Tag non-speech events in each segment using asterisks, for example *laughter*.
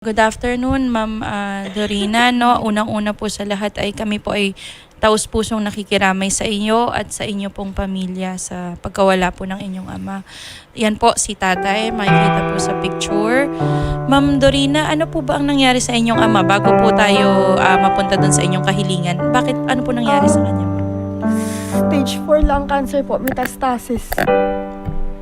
Good afternoon, Ma'am ah, Dorina. No, unang-una po sa lahat ay kami po ay taus pusong nakikiramay sa inyo at sa inyo pong pamilya sa pagkawala po ng inyong ama. Yan po si tatay, makikita po sa picture. Ma'am Dorina, ano po ba ang nangyari sa inyong ama bago po tayo ah, mapunta doon sa inyong kahilingan? Bakit ano po nangyari sa kanya? Stage 4 lang cancer po, metastasis.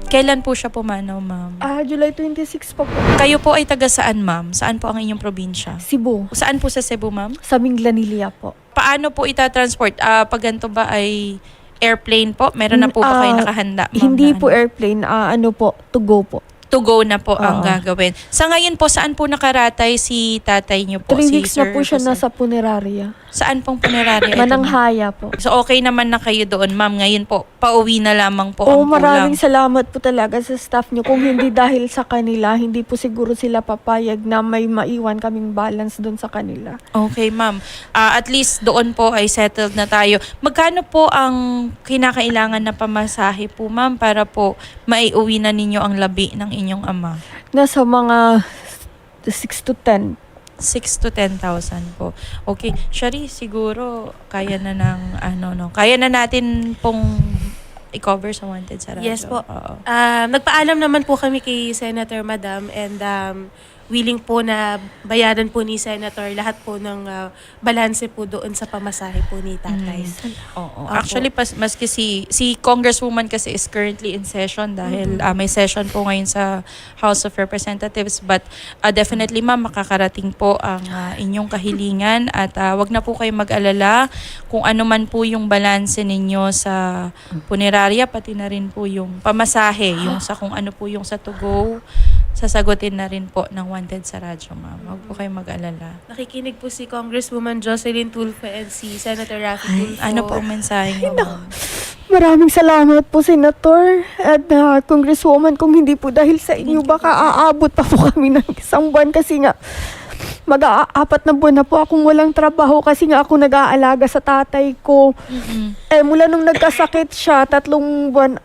Kailan po siya pumanaw, ma'am? Ah, July 26 po po. Kayo po ay taga saan, ma'am? Saan po ang inyong probinsya? Cebu. Saan po sa Cebu, ma'am? Sa Minglanilla po. paano po itatransport? Ah, pag ganito ba ay airplane po? Meron na po ba kayo Ah, nakahanda? ma'am, Hindi na po ano? airplane, ah, ano po, to go po. To go na po ang Oo. gagawin. Sa ngayon po, saan po nakaratay si tatay niyo po? 3 si weeks na Sir po siya Jose? nasa puneraria. Saan pong punerarya? ito, ma'am? Mananghaya po. So okay naman na kayo doon, ma'am. Ngayon po, pauwi na lamang po Oo, ang maraming kulang. salamat po talaga sa staff niyo. Kung hindi dahil sa kanila, hindi po siguro sila papayag na may maiwan kaming balance doon sa kanila. Okay, ma'am. Ah, at least doon po ay settled na tayo. Magkano po ang kinakailangan na pamasahe po, ma'am, para po maiuwi na ninyo ang labi ng inyong ama? Nasa mga 6 to 10. 6 to 10,000 po. Okay. Shari, siguro kaya na ng ano no. Kaya na natin pong i-cover sa wanted sa radyo. Yes po. Oo. Um, nagpaalam naman po kami kay Senator Madam and um, willing po na bayaran po ni Senator lahat po ng uh, balanse po doon sa pamasahe po ni tatay. Oo. Opo. Actually, pas, maski si, si Congresswoman kasi is currently in session dahil ah, may session po ngayon sa House of Representatives but ah, definitely ma'am, makakarating po ang ah, inyong kahilingan at ah, wag na po kayo mag-alala kung ano man po yung balanse ninyo sa punerarya pati na rin po yung pamasahe, yung sa kung ano po yung sa to go, sasagutin na rin po ng wanted sa radyo ma'am. Wag po kayo mag-alala. Nakikinig po si Congresswoman Jocelyn Tulfo and si Senator Rafi Tulfo. Ano po ang mensahe niyo? ma'am? Maraming salamat po, Senator at ah, Congresswoman. Kung hindi po dahil sa inyo, baka aabot pa po kami ng isang buwan kasi nga mag-aapat na buwan na po akong walang trabaho kasi nga ako nag-aalaga sa tatay ko. Mm-mm. Eh, mula nung nagkasakit siya, tatlong buwan,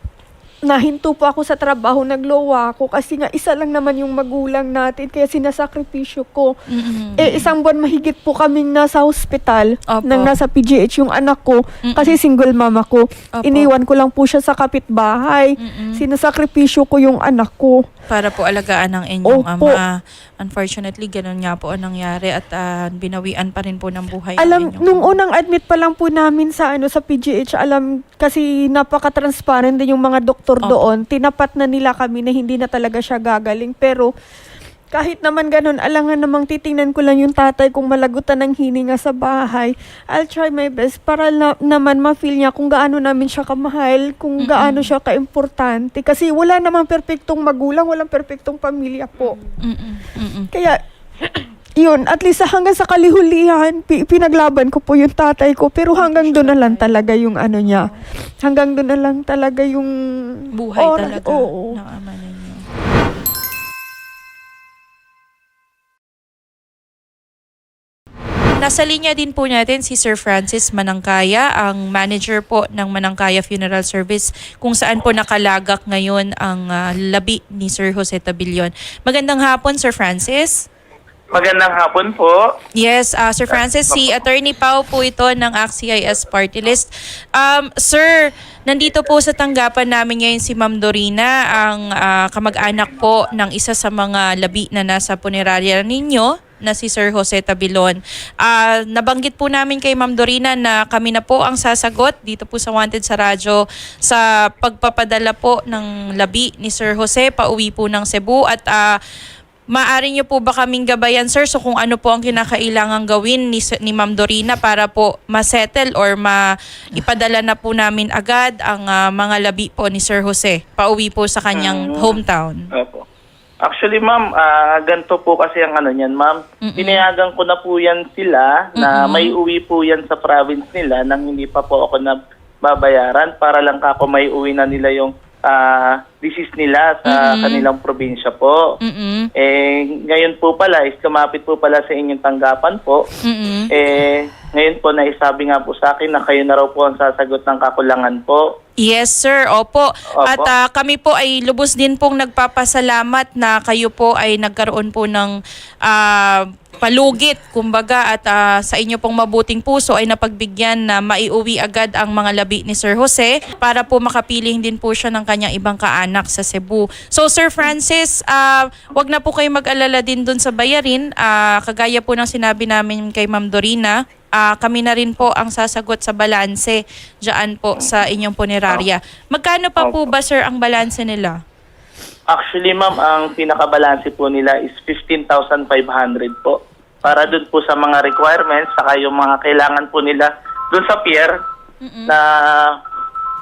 nahinto po ako sa trabaho, naglowa ako kasi nga isa lang naman yung magulang natin kaya sinasakripisyo ko. Mm-mm. Eh, isang buwan mahigit po kaming nasa hospital, Opo. nang nasa PGH yung anak ko, Mm-mm. kasi single mama ko. Opo. Iniwan ko lang po siya sa kapitbahay. Mm-mm. Sinasakripisyo ko yung anak ko. para po alagaan ng inyong Opo. ama. Unfortunately, ganun nga po ang nangyari at ah, binawian pa rin po ng buhay ang Alam, nung unang admit pa lang po namin sa ano sa PGH, alam kasi napaka-transparent din yung mga doktor Opo. doon. Tinapat na nila kami na hindi na talaga siya gagaling. Pero kahit naman ganun, alangan namang titingnan ko lang yung tatay kung malagutan ng hininga sa bahay. I'll try my best para na, naman ma-feel niya kung gaano namin siya kamahal, kung Mm-mm. gaano siya kaimportante. Kasi wala namang perpektong magulang, walang perpektong pamilya po. Mm-mm. Mm-mm. Kaya, yun, at least hanggang sa kalihulihan, pi- pinaglaban ko po yung tatay ko. Pero hanggang doon na lang talaga yung ano niya. Hanggang doon na lang talaga yung Buhay oras- talaga Oo. ng ama ninyo. Nasa linya din po natin si Sir Francis Manangkaya, ang manager po ng Manangkaya Funeral Service kung saan po nakalagak ngayon ang ah, labi ni Sir Jose Tabilion. Magandang hapon, Sir Francis. Magandang hapon po. Yes, uh, Sir Francis, si Attorney Pau po ito ng ACT-CIS Party List. Um, sir, nandito po sa tanggapan namin ngayon si Ma'am Dorina, ang ah, kamag-anak po ng isa sa mga labi na nasa punerarya ninyo na si Sir Jose Tabilon. Ah, nabanggit po namin kay Ma'am Dorina na kami na po ang sasagot dito po sa Wanted sa Radyo sa pagpapadala po ng labi ni Sir Jose pauwi po ng Cebu at ah, Maari niyo po ba kaming gabayan, sir, so kung ano po ang kinakailangan gawin ni, ni Ma'am Dorina para po ma-settle or ma ipadala na po namin agad ang ah, mga labi po ni Sir Jose pauwi po sa kanyang Mm. hometown. Opo. Actually, ma'am, ah ganito po kasi ang ano niyan, ma'am. Pinayagan ko na po yan sila na may uwi po yan sa province nila nang hindi pa po ako na babayaran para lang kako may uwi na nila yung ah disease nila sa Mm-mm. kanilang probinsya po. Mm-mm. Eh, ngayon po pala, is kumapit po pala sa inyong tanggapan po. Mm-mm. Eh, ngayon po naisabi nga po sa akin na kayo na raw po ang sasagot ng kakulangan po. Yes, sir. Opo. Opo. At ah, kami po ay lubos din pong nagpapasalamat na kayo po ay nagkaroon po ng ah, palugit, kumbaga, at ah, sa inyo pong mabuting puso ay napagbigyan na maiuwi agad ang mga labi ni Sir Jose para po makapiling din po siya ng kanyang ibang kaanak sa Cebu. So, Sir Francis, ah, wag na po kayo mag-alala din dun sa bayarin. Ah, kagaya po ng sinabi namin kay Ma'am Dorina, Ah, kami na rin po ang sasagot sa balanse diyan po sa inyong punerarya. Magkano pa po ba sir ang balanse nila? Actually, ma'am, ang pinakabalanse po nila is 15,500 po. Para dun po sa mga requirements, saka yung mga kailangan po nila dun sa pier na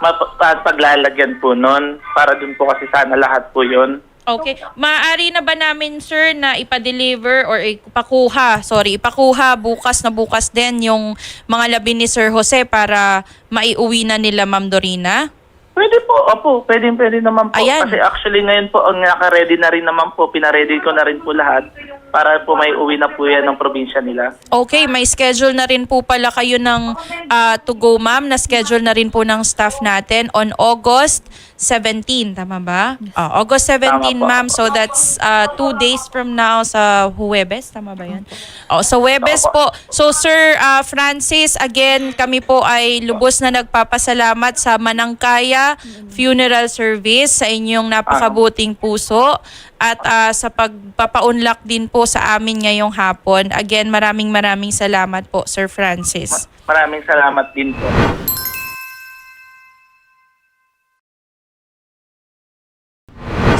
map- pa- paglalagyan po nun. Para dun po kasi sana lahat po yun. Okay. Maaari na ba namin sir na ipa-deliver or ipakuha, sorry, ipakuha bukas na bukas din yung mga labi ni Sir Jose para maiuwi na nila Ma'am Dorina? Pwede po, opo, pwede, pwede naman po. Ayan. Kasi actually ngayon po, ang naka-ready na rin naman po, pinaready ko na rin po lahat para po may uwi na po yan ng probinsya nila. Okay, may schedule na rin po pala kayo ng ah, to go ma'am, na schedule na rin po ng staff natin on August 17, tama ba? Ah, August 17 Tama po. ma'am, so that's ah, two days from now sa Huwebes, tama ba yan? Oh, sa Huwebes po. So Sir ah, Francis, again, kami po ay lubos na nagpapasalamat sa Manangkaya Funeral Service sa inyong napakabuting puso at ah, sa pagpapaunlak din po sa amin ngayong hapon. Again, maraming maraming salamat po, Sir Francis. Maraming salamat din po.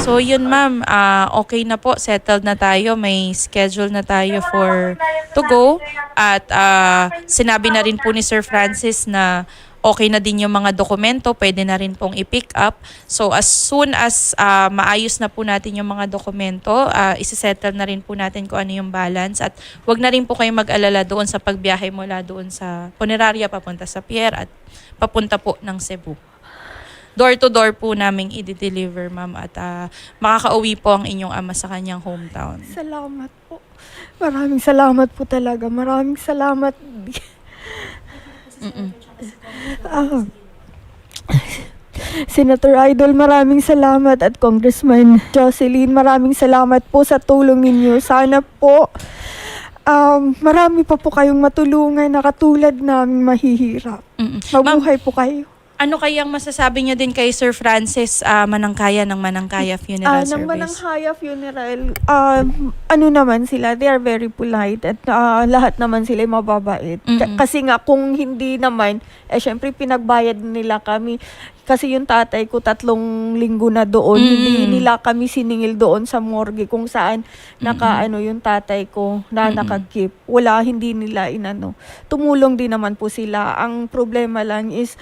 So yun ma'am, ah, okay na po, settled na tayo, may schedule na tayo for to go at ah, sinabi na rin po ni Sir Francis na okay na din yung mga dokumento, pwede na rin pong i-pick up. So as soon as ah, maayos na po natin yung mga dokumento, uh, isisettle na rin po natin kung ano yung balance at wag na rin po kayong mag-alala doon sa pagbiyahe mula doon sa Puneraria papunta sa Pierre at papunta po ng Cebu door to door po naming i-deliver ma'am at ah, makakauwi po ang inyong ama sa kanyang hometown. Salamat po. Maraming salamat po talaga. Maraming salamat. Mm-mm. Ah. Senator Idol, maraming salamat at Congressman Jocelyn, maraming salamat po sa tulong ninyo. Sana po um, marami pa po kayong matulungan na katulad namin mahihirap. Mm-mm. Mabuhay po kayo. Ano kayang masasabi niyo din kay Sir Francis ah, Manangkaya ng Manangkaya Funeral Ah, ng Service? Mananghaya Funeral, um, ano naman sila, they are very polite at ah, lahat naman sila ay mababait. Ka- Mm-mm. kasi nga kung hindi naman, eh syempre pinagbayad nila kami. Kasi yung tatay ko tatlong linggo na doon, Mm. hindi nila kami siningil doon sa morgue kung saan naka ano yung tatay ko na nakagip. Wala, hindi nila inano. Tumulong din naman po sila. Ang problema lang is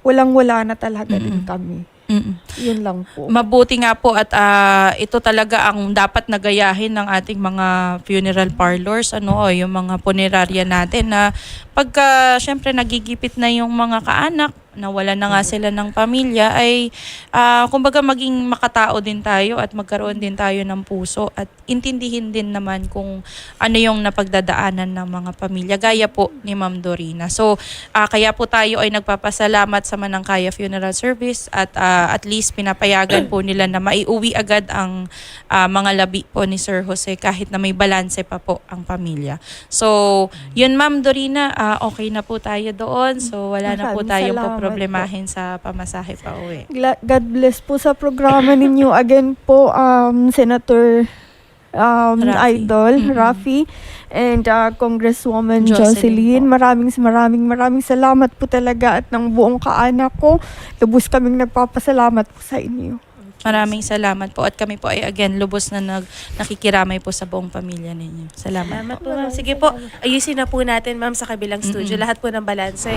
walang-wala na talaga din kami. Mm-mm. Yun lang po. Mabuti nga po at ah, ito talaga ang dapat nagayahin ng ating mga funeral parlors, ano, o yung mga punerarya natin na pagka syempre nagigipit na yung mga kaanak, nawala na nga sila ng pamilya, ay ah, kumbaga maging makatao din tayo at magkaroon din tayo ng puso at intindihin din naman kung ano yung napagdadaanan ng mga pamilya, gaya po ni Ma'am Dorina. So, ah, kaya po tayo ay nagpapasalamat sa Manangkaya Funeral Service at ah, at least pinapayagan po nila na maiuwi agad ang ah, mga labi po ni Sir Jose kahit na may balanse pa po ang pamilya. So, yun Ma'am Dorina, ah, okay na po tayo doon. So, wala na po tayong salamat poproblemahin sa pamasahe pa uwi. God bless po sa programa ninyo. *laughs* Again po, um, Senator um, Raffy. Idol, Mhm. Rafi, and uh, Congresswoman Jocelyn Jocelyn. po. Maraming maraming maraming salamat po talaga at ng buong kaanak ko. Lubos kaming nagpapasalamat po sa inyo. Maraming salamat po at kami po ay again lubos na nag, nakikiramay po sa buong pamilya ninyo. Salamat Salamat po, ma'am. Sige po, ayusin na po natin, ma'am, sa kabilang studio. Lahat po ng balanse.